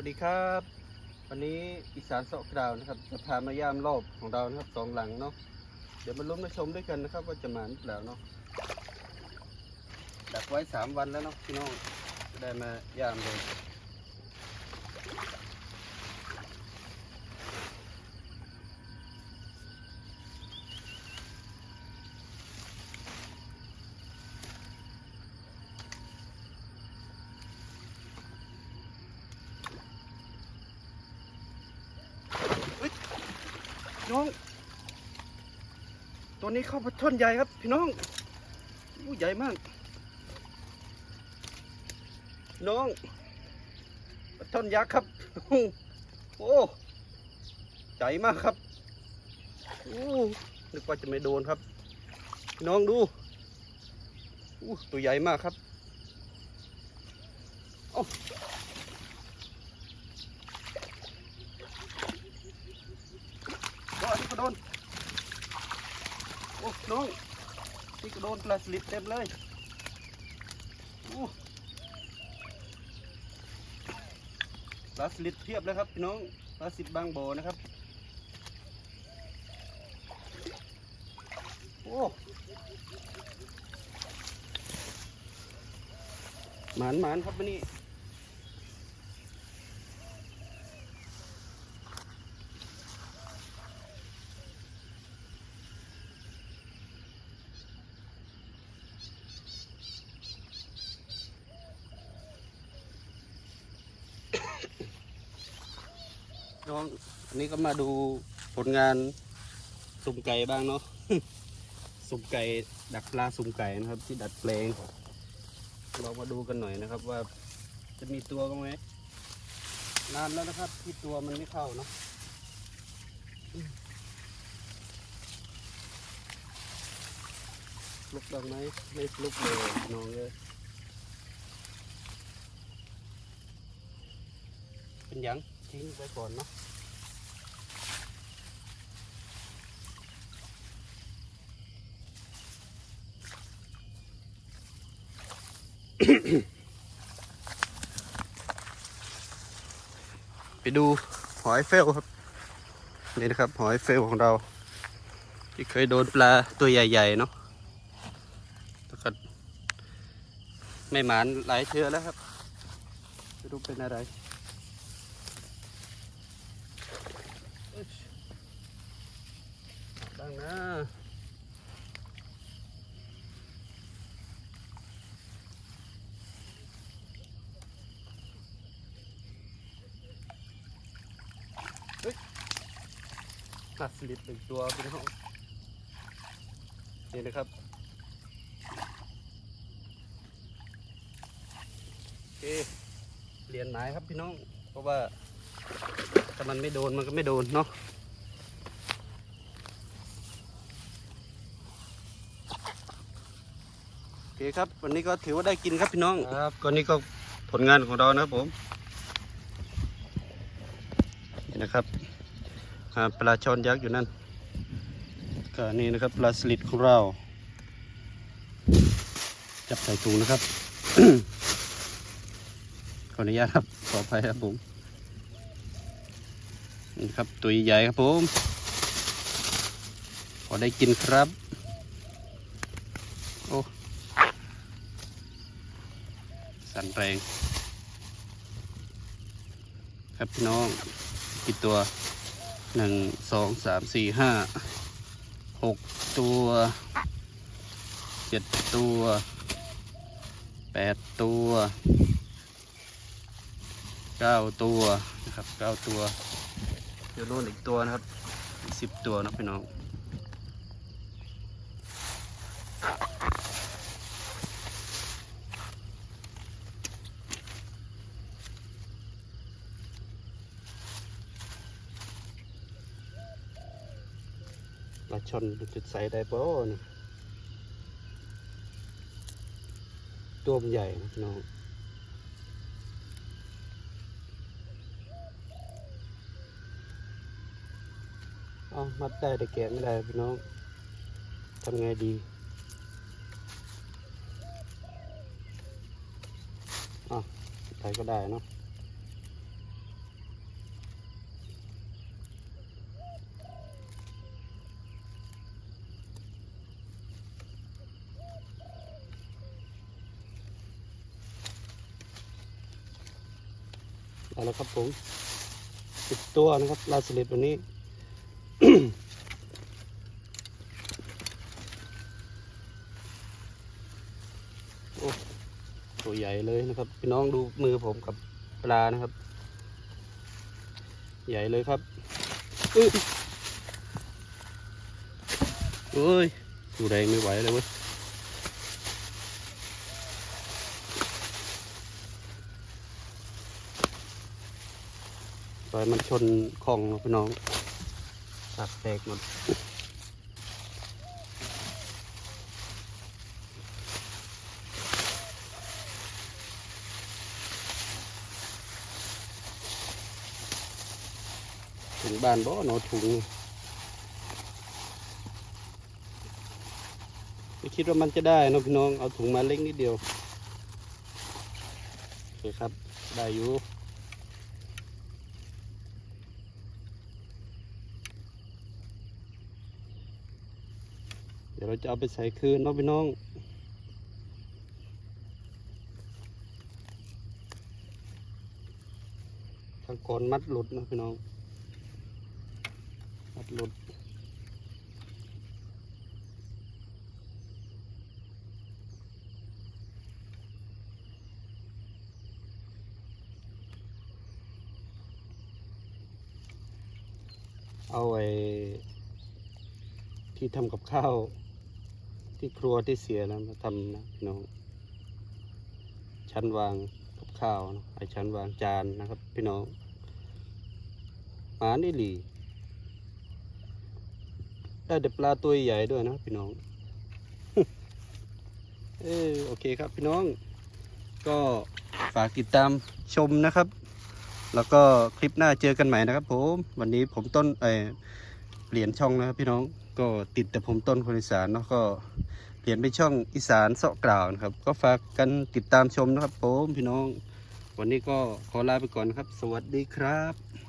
วัสดีครับ วันนี้อีสานเสาะกราวนะครับ จะพามาย่ามรอบของเรานะครับสองหลังเนาะเดี๋ยวมาลุ้นมาชมด้วยกันนะครับ ว่าจะมาหรือเปล่าเนาะดักไว้สามวันแล้วเนาะพี่น้องได้มาย่ามเลย น้องตัวนี้เข้าปลาช่อนใหญ่ครับ พี่น้องอู้ใหญ่มาก น้องปลาช่อนยักษ์ครับ โอ้ใหญ่มากครับอู้นึกว่าจะไม่โดนครับพี่น้องดูอู้ตัวใหญ่มากครับเอ้ โดนโดนโอ้น้องนี่ก็โดนปลาสลิดเต็มเลยโอ้ปลาสลิดเพียบเลยครับพี่น้องปลาสลิดบางโบอนะครับโอ้หมานหมานครับวันนี้ น้องอันนี้ก็มาดูผลงานสุ่มไก่บ้างเนาะ สุ่มไก่ดักปลาสุ่มไก่นะครับ ที่ดัดแปลงเรามาดูกันหน่อยนะครับว่าจะมีตัวกันไหมนานแล้วนะครับ ที่ตัวมันไม่เข้าเนาะลุกบ้างไหมไม่ลุกเลยน้องเลยเป็นยังทิ้งไว้ก่อนเนาะ ไปดูหอยเฟลครับ นี่นะครับ หอยเฟลของเรา ที่เคยโดนปลาตัวใหญ่ๆเนาะแต่ก็ไม่หมานหลายเชือแล้วครับไม่รู้เป็นอะไรเอ้ยบ้างนะ ปลาสลิดหนึ่งตัวพี่น้องนี่นะครับโอเคเรียนหมายครับพี่น้อง เพราะว่าถ้ามันไม่โดนมันก็ไม่โดนเนาะโอเคครับ วันนี้ก็ถือว่าได้กินครับพี่น้องครับก็นี่ก็ผลงานของเรานะครับผมนี่นะครับ ปลาช่อนยักษ์อยู่นั่นก็นี่นะครับปลาสลิดของเรา จับใส่ถุงนะครับ ขออนุญาตครับ ขออภัยครับผม นี่ครับตัวใหญ่ครับผมพอได้กินครับ โอ้ สั่นแรง ครับพี่น้องกี่ตัว หนึ่งสองสามสี่ห้าหกตัวเจ็ดตัวแปดตัวเก้าตัวนะครับเก้าตัวเดี๋ยวโน่นอีกตัวนะครับสิบตัวนะพี่น้อง ปลาชนจุดใส่ได้ปะนี่ตัวมันใหญ่นะพี่น้องเอามัดได้แต่แกะไม่ได้พี่น้องทำไงดีอะไปก็ได้เนาะ ได้แล้วครับผมสิบตัวนะครับปลาสลิดวันนี้ โอ้ตัวใหญ่เลยนะครับพี่น้องดูมือผมกับปลานะครับ ใหญ่เลยครับเอ้ยดูแรงไม่ไหวเลยเว้ย ปล่อยมันชนคลองนะพี่น้องตักแตกหมดถึงบ้านบ่เนอถุงไม่คิดว่ามันจะได้นอะพี่น้อง เอาถุงมาเล็กนิดเดียวโอเคครับ ได้อยู่ ดี๋ยวเราจะเอาไปใส่คืนเนาะพี่น้องทางก่อนมัดหลุดนะพี่น้อง มัดหลุด เอาไอ้ที่ทำกับข้าว ที่ครัวที่เสียแล้วมาทำนะพี่น้องชั้นวางกับข้าวนะไอชั้นวางจานนะครับ พี่น้องหมานี่หลีได้แต่ปลาตัวใหญ่ด้วยนะพี่น้อง เออโอเคครับพี่น้อง ก็ฝากติดตามชมนะครับ แล้วก็คลิปหน้าเจอกันใหม่นะครับผม วันนี้ผมต้นเออ เปลี่ยนช่องนะครับพี่น้องก็ติดแต่ผมต้นคนอีสานเนาะก็เปลี่ยนเป็นช่องอีสานเสาะกล่าวนะครับ ก็ฝากกันติดตามชมนะครับผมพี่น้อง วันนี้ก็ขอลาไปก่อนนครับ สวัสดีครับ